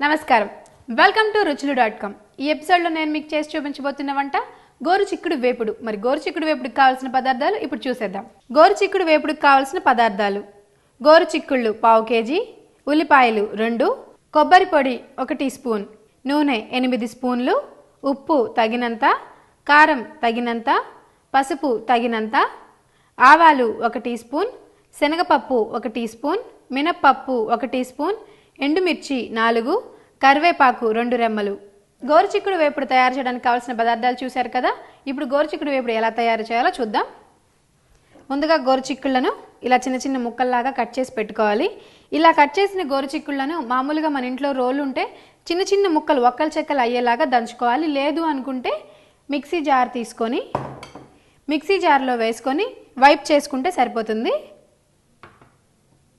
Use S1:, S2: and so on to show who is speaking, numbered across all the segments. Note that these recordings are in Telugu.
S1: నమస్కారం. Welcome to Ruchulu dot com. ఈ ఎపిసోడ్లో నేను మీకు చేసి చూపించబోతున్న వంట గోరు చిక్కుడు వేపుడు. మరి గోరు చిక్కుడు వేపుడుకి కావాల్సిన పదార్థాలు ఇప్పుడు చూసేద్దాం. గోరు చిక్కుడు వేపుడుకి కావాల్సిన పదార్థాలు గోరు చిక్కుళ్ళు పావు కేజీ ఉల్లిపాయలు రెండు కొబ్బరి పొడి ఒక టీ స్పూన్ నూనె ఎనిమిది స్పూన్లు ఉప్పు తగినంత కారం తగినంత పసుపు తగినంత ఆవాలు ఒక టీ స్పూన్ శనగపప్పు ఒక టీ స్పూన్ మినప్పప్పు ఒక టీ స్పూన్ ఎండుమిర్చి నాలుగు కరివేపాకు రెండు రెమ్మలు. గోరుచిక్కుడు వేపుడు తయారు చేయడానికి కావాల్సిన పదార్థాలు చూశారు కదా? ఇప్పుడు గోరుచిక్కుడు వేపుడు ఎలా తయారు చేయాలో చూద్దాం. ముందుగా గోరుచిక్కుళ్ళను ఇలా చిన్న చిన్న ముక్కల్లాగా కట్ చేసి పెట్టుకోవాలి. ఇలా కట్ చేసిన గోరుచిక్కుళ్ళను మామూలుగా మన ఇంట్లో రోలు ఉంటే చిన్న చిన్న ముక్కలు ఒక్కలు చెక్కలు అయ్యేలాగా దంచుకోవాలి. లేదు అనుకుంటే మిక్సీ జార్ తీసుకొని మిక్సీ జార్లో వేసుకొని వైప్ చేసుకుంటే సరిపోతుంది.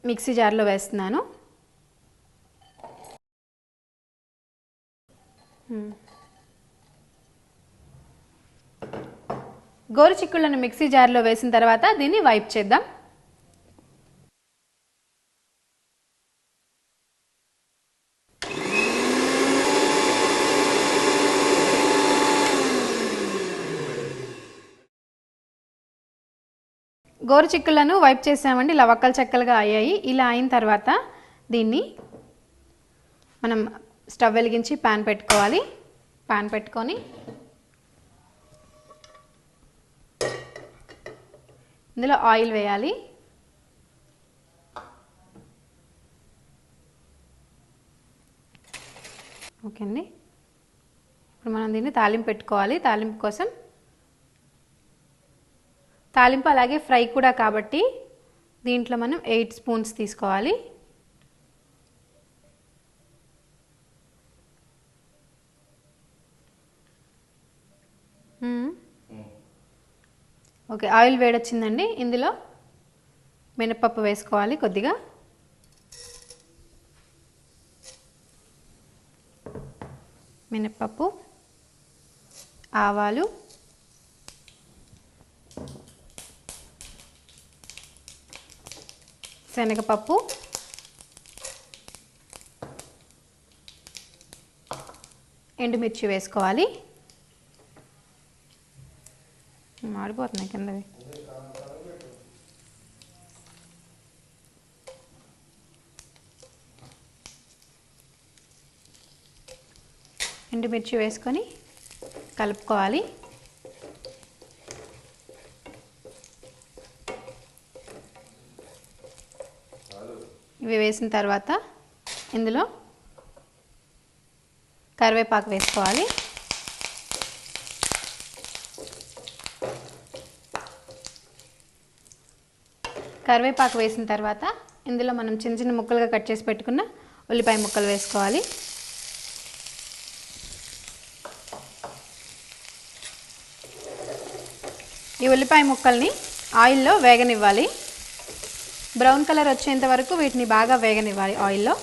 S1: మిక్సీ జార్లో వేస్తున్నాను. గోరు చిక్కులను మిక్సీ జార్లో వేసిన తర్వాత దీన్ని వైప్ చేద్దాం. గోరు చిక్కులను వైప్ చేసామండి. ఇలా వక్కలు చెక్కలుగా అయ్యాయి. ఇలా అయిన తర్వాత దీన్ని మనం స్టవ్ వెలిగించి ప్యాన్ పెట్టుకోవాలి. ప్యాన్ పెట్టుకొని ఇందులో ఆయిల్ వేయాలి. ఓకే అండి. ఇప్పుడు మనం దీన్ని తాలింపు పెట్టుకోవాలి. తాలింపు కోసం తాలింపు అలాగే ఫ్రై కూడా కాబట్టి దీంట్లో మనం ఎయిట్ స్పూన్స్ తీసుకోవాలి. Hmm. ఓకే ఆయిల్ వేడొచ్చిందండి. ఇందులో మినపప్పు వేసుకోవాలి కొద్దిగా. మినపప్పు ఆవాలు శనగపప్పు ఎండుమిర్చి వేసుకోవాలి. మాడిపోతున్నాయి కిందవి ఎండుమిర్చి వేసుకొని కలుపుకోవాలి. ఇవి వేసిన తర్వాత ఇందులో కరివేపాకు వేసుకోవాలి. కరివేపాకు వేసిన తర్వాత ఇందులో మనం చిన్న చిన్న ముక్కలుగా కట్ చేసి పెట్టుకున్న ఉల్లిపాయ ముక్కలు వేసుకోవాలి. ఈ ఉల్లిపాయ ముక్కల్ని ఆయిల్లో వేగనివ్వాలి. బ్రౌన్ కలర్ వచ్చేంత వరకు వీటిని బాగా వేగనివ్వాలి ఆయిల్లో.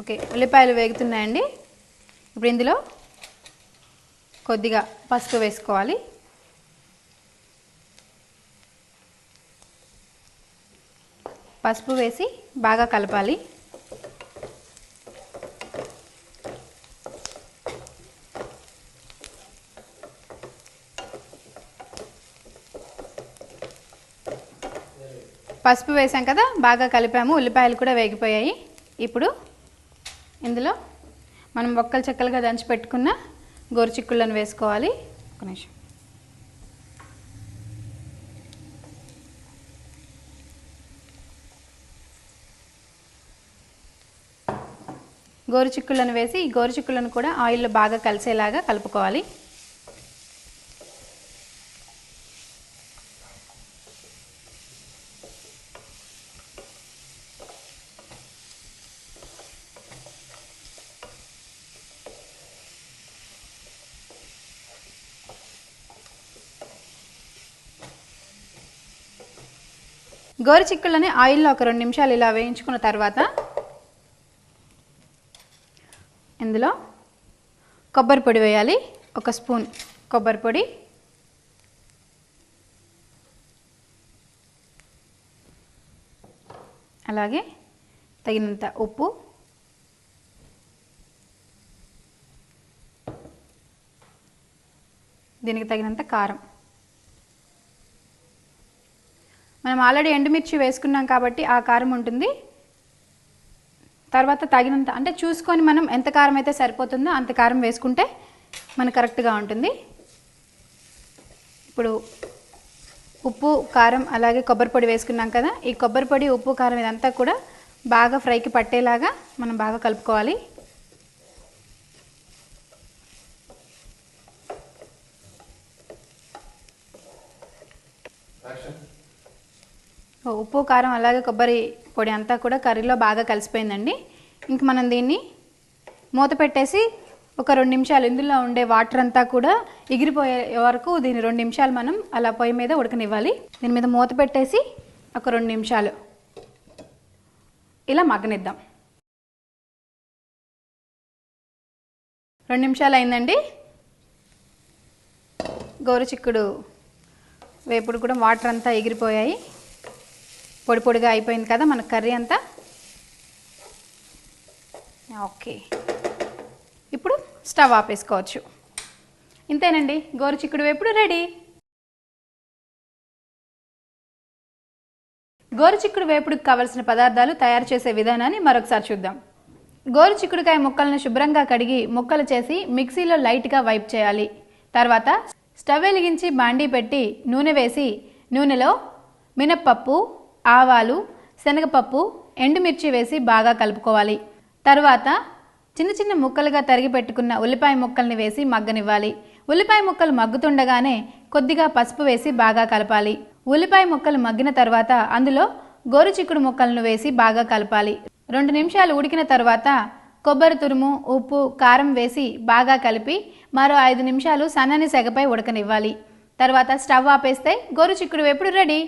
S1: ఓకే ఉల్లిపాయలు వేగుతున్నాయండి. ఇప్పుడు ఇందులో కొద్దిగా పసుపు వేసుకోవాలి. పసుపు వేసి బాగా కలపాలి. పసుపు వేసాం కదా బాగా కలిపాము ఉల్లిపాయలు కూడా వేగిపోయాయి. ఇప్పుడు ఇందులో మనం ఒక్కలు చెక్కలుగా దంచి పెట్టుకున్న గోరుచిక్కుళ్ళను వేసుకోవాలి. ఒక నిమిషం. గోరుచిక్కులను వేసి ఈ గోరుచిక్కులను కూడా ఆయిల్లో బాగా కలిసేలాగా కలుపుకోవాలి. గోరు చిక్కుళ్ళని ఆయిల్లో ఒక రెండు నిమిషాలు ఇలా వేయించుకున్న తర్వాత ఇందులో కొబ్బరి పొడి వేయాలి. ఒక స్పూన్ కొబ్బరి పొడి. అలాగే తగినంత ఉప్పు. దీనికి తగినంత కారం. మనం ఆల్రెడీ ఎండుమిర్చి వేసుకున్నాం కాబట్టి ఆ కారం ఉంటుంది. తర్వాత తగినంత అంటే చూసుకొని మనం ఎంత కారం అయితే సరిపోతుందో అంత కారం వేసుకుంటే మనకు కరెక్ట్గా ఉంటుంది. ఇప్పుడు ఉప్పు కారం అలాగే కొబ్బరి పొడి వేసుకున్నాం కదా ఈ కొబ్బరి పొడి ఉప్పు కారం ఇదంతా కూడా బాగా ఫ్రైకి పట్టేలాగా మనం బాగా కలుపుకోవాలి. Action. ఉప్పు కారం అలాగే కొబ్బరి పొడి అంతా కూడా కర్రీలో బాగా కలిసిపోయిందండి. ఇంక మనం దీన్ని మూత పెట్టేసి ఒక రెండు నిమిషాలు ఇందులో ఉండే వాటర్ అంతా కూడా ఎగిరిపోయే వరకు దీన్ని రెండు నిమిషాలు మనం అలా పొయ్యి మీద ఉడకనివ్వాలి. దీని మీద మూత పెట్టేసి ఒక రెండు నిమిషాలు ఇలా మగ్గనిద్దాం. రెండు నిమిషాలు అయిందండి. గోరుచిక్కుడు వేపుడు కూడా వాటర్ అంతా ఎగిరిపోయాయి. పొడి పొడిగా అయిపోయింది కదా మన కర్రీ అంతా? ఓకే. ఇప్పుడు స్టవ్ ఆపేసుకోవచ్చు. ఇంతేనండి గోరు చిక్కుడు వేపుడు రెడీ? గోరు చిక్కుడు వేపుడుకు కావలసిన పదార్థాలు తయారు చేసే విధానాన్ని మరొకసారి చూద్దాం. గోరు చిక్కుడుకాయ ముక్కలను శుభ్రంగా కడిగి ముక్కలు చేసి మిక్సీలో లైట్గా వైప్ చేయాలి. తర్వాత స్టవ్ వెలిగించి బాండీ పెట్టి నూనె వేసి నూనెలో మినప్పప్పు ఆవాలు శనగపప్పు ఎండుమిర్చి వేసి బాగా కలుపుకోవాలి. తర్వాత చిన్న చిన్న ముక్కలుగా తరిగి పెట్టుకున్న ఉల్లిపాయ ముక్కల్ని వేసి మగ్గనివ్వాలి. ఉల్లిపాయ ముక్కలు మగ్గుతుండగానే కొద్దిగా పసుపు వేసి బాగా కలపాలి. ఉల్లిపాయ ముక్కలు మగ్గిన తర్వాత అందులో గోరు చిక్కుడు ముక్కలను వేసి బాగా కలపాలి. రెండు నిమిషాలు ఉడికిన తర్వాత కొబ్బరి తురుము ఉప్పు కారం వేసి బాగా కలిపి మరో ఐదు నిమిషాలు సన్నని సెగపై ఉడకనివ్వాలి. తర్వాత స్టవ్ ఆపేస్తే గోరు చిక్కుడు వేపుడు రెడీ.